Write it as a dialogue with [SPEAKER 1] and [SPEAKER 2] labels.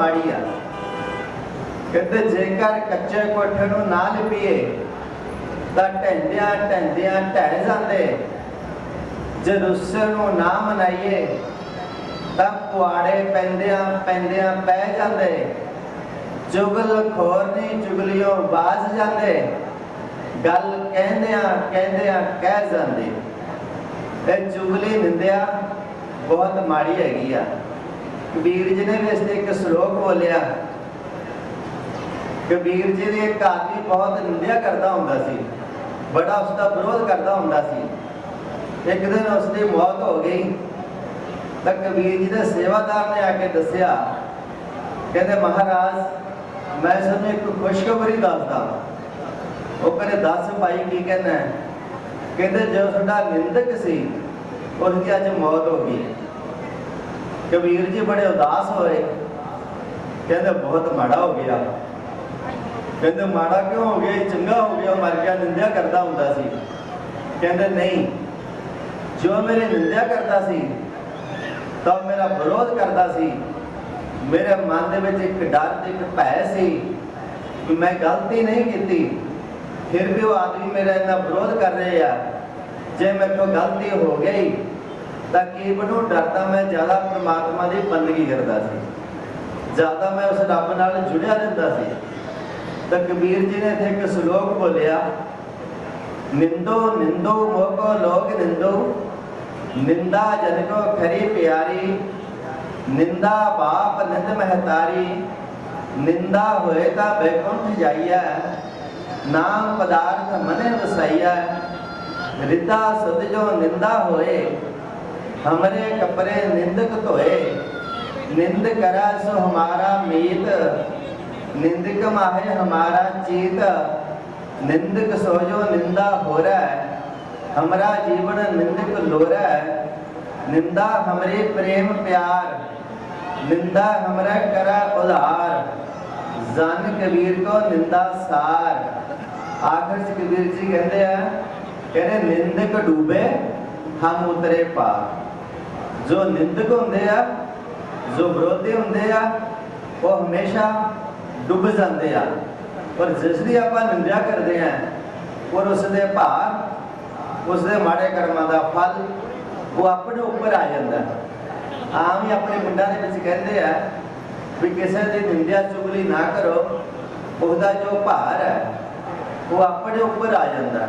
[SPEAKER 1] ਮਾੜੀ ਆ। ਕਹਿੰਦੇ ਜੇਕਰ ਕੱਚੇ ਕੋਠੇ ਨੂੰ ਨਾ ਲਿਪੀਏ, ਤਾਂ ਢਹਿੰਦਿਆਂ ਢਹਿੰਦਿਆਂ ਢਹਿ ਜਾਂਦੇ। ਜੇ ਰੁੱਸੇ ਨੂੰ ਨਾ ਮਨਾਈਏ, ਤਾਂ ਪੁਆੜੇ ਪੈਂਦਿਆਂ ਪੈਂਦਿਆਂ ਪੈ ਜਾਂਦੇ। ਚੁਗਲ ਖੋਰ ਨਹੀਂ ਚੁਗਲਿਓ ਬਾਜ਼ ਜਾਂਦੇ। ਗੱਲ ਕਹਿੰਦਿਆਂ ਕਹਿੰਦਿਆਂ ਕਹਿ ਜਾਂਦੇ। ਇਹ ਚੁਗਲੀ ਨਿੰਦਿਆ ਬਹੁਤ ਮਾੜੀ ਹੈਗੀ ਆ। ਕਬੀਰ ਜੀ ਨੇ ਵੀ ਇਸ ਤੇ ਇੱਕ ਸ਼ਲੋਕ ਬੋਲਿਆ। ਕਬੀਰ ਜੀ ਦੇ ਇੱਕ ਆਦਮੀ ਬਹੁਤ ਨਿੰਦਿਆ ਕਰਦਾ ਹੁੰਦਾ ਸੀ। ਬੜਾ ਉਸ ਦਾ ਵਿਰੋਧ ਕਰਦਾ ਹੁੰਦਾ ਸੀ। ਇੱਕ ਦਿਨ ਉਸ ਦੀ ਮੌਤ ਹੋ ਗਈ। ਤਾਂ ਕਬੀਰ ਜੀ ਦੇ ਸੇਵਾਦਾਰ ਨੇ ਆ ਕੇ ਦੱਸਿਆ, ਕਹਿੰਦੇ, ਮਹਾਰਾਜ, ਮੈਂ ਤੁਹਾਨੂੰ ਇੱਕ ਖੁਸ਼ਖਬਰੀ ਦੱਸਦਾ ਉਹ ਕਹਿੰਦੇ, ਦੱਸ ਭਾਈ, ਕੀ ਕਹਿੰਦਾ ਕਹਿੰਦੇ, ਜੋ ਤੁਹਾਡਾ ਨਿੰਦਕ ਸੀ ਉਸ ਦੀ ਅੱਜ ਮੌਤ ਹੋ ਗਈ ਕਬੀਰ ਜੀ ਬੜੇ ਉਦਾਸ ਹੋਏ। ਕਹਿੰਦੇ, ਬਹੁਤ ਮਾੜਾ ਹੋ ਗਿਆ। ਕਹਿੰਦੇ, ਮਾੜਾ ਕਿਉਂ ਹੋ ਗਿਆ? ਚੰਗਾ ਹੋ ਗਿਆ, ਮਰ ਗਿਆ, ਨਿੰਦਿਆ ਕਰਦਾ ਹੁੰਦਾ ਸੀ। ਕਹਿੰਦੇ, ਨਹੀਂ, ਜੋ ਮੇਰੇ ਨਿੰਦਿਆ ਕਰਦਾ ਸੀ, ਤਾਂ ਮੇਰਾ ਵਿਰੋਧ ਕਰਦਾ ਸੀ। ਮੇਰੇ ਮਨ ਦੇ ਵਿੱਚ ਇੱਕ ਡਰ ਤੇ ਇੱਕ ਭੈ ਸੀ ਕਿ ਮੈਂ ਗਲਤੀ ਨਹੀਂ ਕੀਤੀ। ਫਿਰ ਵੀ ਉਹ ਆਦਮੀ ਮੇਰਾ ਇੰਨਾ ਵਿਰੋਧ ਕਰ ਰਹੇ ਆ। ਜੇ ਮੇਰੇ ਤੋਂ ਗਲਤੀ ਹੋ ਗਈ ਤਾਂ ਕੀ ਬਣੂ ਡਰਦਾ ਮੈਂ ਜ਼ਿਆਦਾ ਪ੍ਰਮਾਤਮਾ ਦੀ ਬੰਦਗੀ ਕਰਦਾ ਸੀ। ਜ਼ਿਆਦਾ ਮੈਂ ਉਸ ਰੱਬ ਨਾਲ ਜੁੜਿਆ ਰਹਿੰਦਾ ਸੀ। ਤਾਂ ਕਬੀਰ ਜੀ ਨੇ ਇੱਥੇ ਇੱਕ ਸ਼ਲੋਕ ਬੋਲਿਆ, ਨਿੰਦੋ ਨਿੰਦੋ, ਮੋਕੋ ਲੋਕ ਨਿੰਦੋ, ਨਿੰਦਾ ਜਨ ਕੋ ਖਰੀ ਪਿਆਰੀ, ਨਿੰਦਾ ਬਾਪ ਨਿੰਦ ਮਹਤਾਰੀ, ਨਿੰਦਾ ਹੋਏ ਤਾਂ ਬੈਕੁੰਠ ਜਾਈਐ, ਨਾਮ ਪਦਾਰਥ ਮਨੇ ਵਸਾਈਐ ਰਿਦਾ ਸਦ ਜੋ ਨਿੰਦਾ ਹੋਏ ਹਮਰੇ ਕਪਰੇ ਨਿੰਦਕ ਧੋਏ ਨਿੰਦ ਕਰਾ ਸੋ ਹਮਾਰਾ ਮੀਤ ਨਿੰਦਕ ਮਾਹੇ ਹਮਾਰਾ ਚੀਤ ਨਿੰਦਕ ਸੋ ਜੋ ਨਿੰਦਾ ਹੋ ਰਹਾ ਹਮਾਰਾ ਜੀਵਨ ਨਿੰਦਕ ਲੋ ਰਹਾ ਨਿੰਦਾ ਹਮਰੇ ਪ੍ਰੇਮ ਪਿਆਰ ਨਿੰਦਾ ਹਮਰਾ ਕਰਾ ਉਧਾਰ ਜਨ ਕਬੀਰ ਕੋ ਨਿੰਦਾ ਸਾਰ ਆਖਰ ਚ ਕਬੀਰ ਜੀ ਕਹਿੰਦੇ ਆ ਕਹਿੰਦੇ ਨਿੰਦਕ ਡੂਬੇ ਹਮ ਉਤਰੇ ਪਾਰ ਜੋ ਨਿੰਦਕ ਹੁੰਦੇ ਆ, ਜੋ ਵਿਰੋਧੀ ਹੁੰਦੇ ਆ, ਉਹ ਹਮੇਸ਼ਾ ਡੁੱਬ ਜਾਂਦੇ ਆ। ਪਰ ਜਿਸ ਦੀ ਆਪਾਂ ਨਿੰਦਿਆ ਕਰਦੇ ਆ, ਔਰ ਉਸ ਦੇ ਭਾਰ ਉਸ ਦੇ ਮਾੜੇ ਕਰਮਾਂ ਦਾ ਫਲ, ਉਹ ਆਪਣੇ ਉੱਪਰ ਆ ਜਾਂਦਾ। ਆਮ ਹੀ ਆਪਣੇ ਪਿੰਡਾਂ ਦੇ ਵਿੱਚ ਕਹਿੰਦੇ ਆ ਵੀ ਕਿਸੇ ਦੀ ਨਿੰਦਿਆ ਚੁਗਲੀ ਨਾ ਕਰੋ, ਉਹਦਾ ਜੋ ਭਾਰ ਹੈ, ਉਹ ਆਪਣੇ ਉੱਪਰ ਆ ਜਾਂਦਾ।